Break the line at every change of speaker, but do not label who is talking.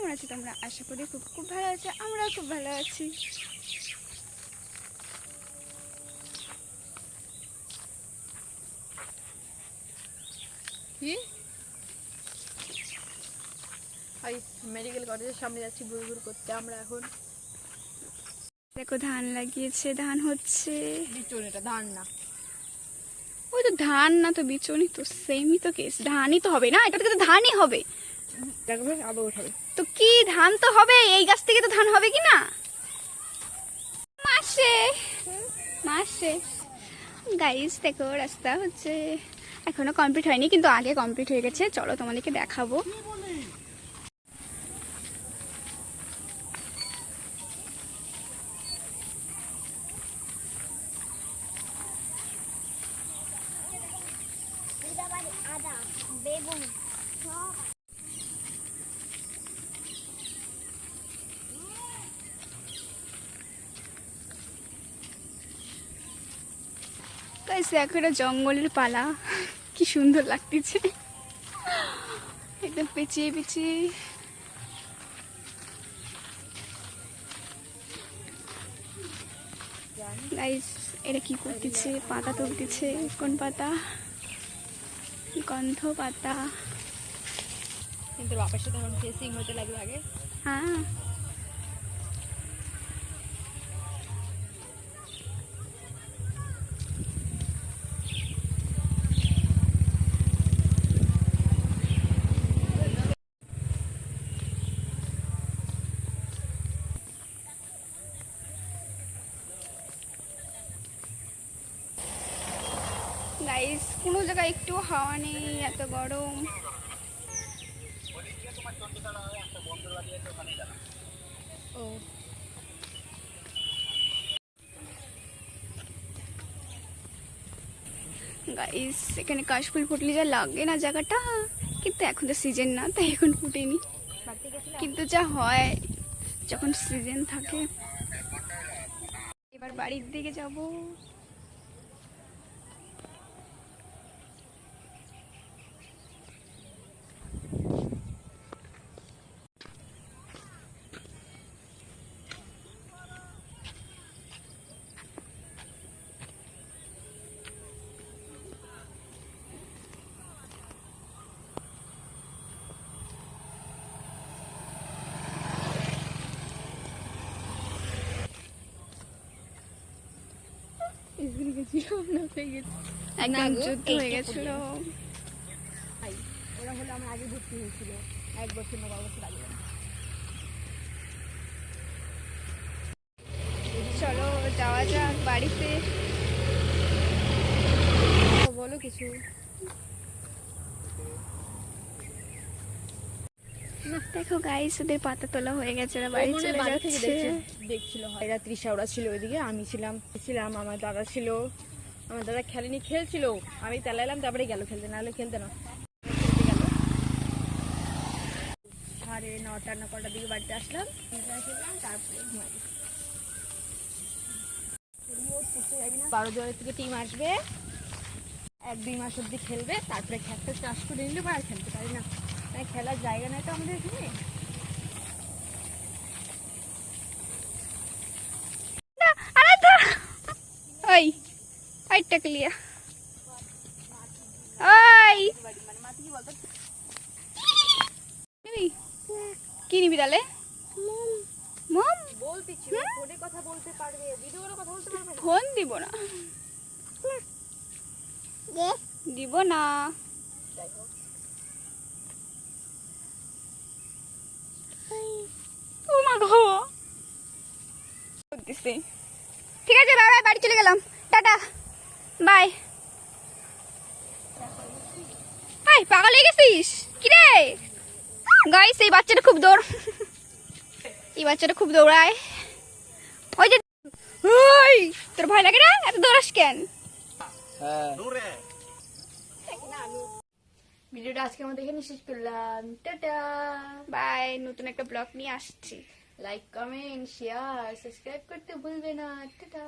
কেমন আছো তোমরা? আশা করি খুব খুব ভালো আছো আমরাও খুব ভালো আছি।
কি? হাই মেডিকেল কলেজের সামনে যাচ্ছি ঘুর ঘুর করতে আমরা এখন।
দেখো ধান লাগিয়েছে ধান হচ্ছে।
বিচুন এটা ধান না।
ওই তো ধান না তো তো সেমই তো কেস ধানই তো হবে না এটা থেকে তো ধানই হবে।
দেখবে আবার উঠাবে
তো কি ধান তো হবে? এই গাছ থেকে তো ধান হবে কি না? মাসে। মাসে। গাইস দেখো রাস্তা হচ্ছে। এখনও কমপ্লিট হয়নি কিন্তু আগে কমপ্লিট হয়ে গেছে। চলো তোমাদেরকে দেখাবো।
আদা বেগুন
গাইস দেখো এটা জঙ্গলের পালা। কি সুন্দর লাগতেছে। একদম পেঁচিয়ে পেঁচিয়ে। গাইস এটা কি করতেছে? পাতা তুলতেছে। কোন পাতা? গন্ধ পাতা।
কিন্তু বাপের সাথে ফেসিং হতে লাগবে আগে।
হ্যাঁ। গাইস কোনো জায়গায় একটু হাওয়া নেই, এত গরম।
ও।
গাইস এখানে কাশফুল ফুটলে যা লাগে না জায়গাটা, কিন্তু এখন তো সিজন না, তাই এখন ফুটেনি। কিন্তু যা হয়, যখন সিজন থাকে। এবার বাড়ির দিকে যাব।
হয়ে গেছি।
একদম যুদ্ধ হয়ে গেছিল।
ওরা হলো আমার আগে ভর্তি হয়েছিল এক বছর না বারো বছর আগে।
চলো যাওয়া যাক বাড়িতে।
বলো কিছু।
দেখো গাইস ওদের পাতা তোলা হয়ে গেছে ওরা বাড়ি চলে যাচ্ছে।
দেখছিল এরা তৃষা ওরা ছিল ওইদিকে আমি ছিলাম ছিলাম আমার দাদা ছিল। আমার দাদা খেলেনি খেলছিল। আমি তেলাইলাম তারপরে গেল খেলতে নাহলে খেলতে না। সাড়ে নটা না কটার দিকে বাড়িতে আসলাম। তারপরে বারো জনের থেকে টিম আসবে। এক দুই মাস অব্দি খেলবে তারপরে খেলতে চাষ করে নিলে আর খেলতে পারি না। খেলার জায়গা নাই তো আমাদের এখানে?
ওই ওই টাকলিয়া। ওই। কি নিবি তাহলে? মম।
বলতেছি ফোনে কথা বলতে পারবে ভিডিও কথা বলতে পারবে
ফোন দিব না। দিব না দিছি। ঠিক আছে বাই বাড়ি চলে গেলাম। টাটা। বাই। হাই পাগল হয়ে গেছিস? কি রে? গাইস এই বাচ্চাটা খুব দৌড়। এই বাচ্চাটা খুব দৌড়ায়। ওই যে ওই তোর ভয় লাগে না? এত দৌড়াস কেন?
ভিডিওটা আজকে আমাদের এখানে শেষ করলাম। টাটা।
বাই নতুন একটা ব্লগ নিয়ে আসছি।
লাইক কমেন্ট শেয়ার সাবস্ক্রাইব করতে ভুলবে না। টাটা।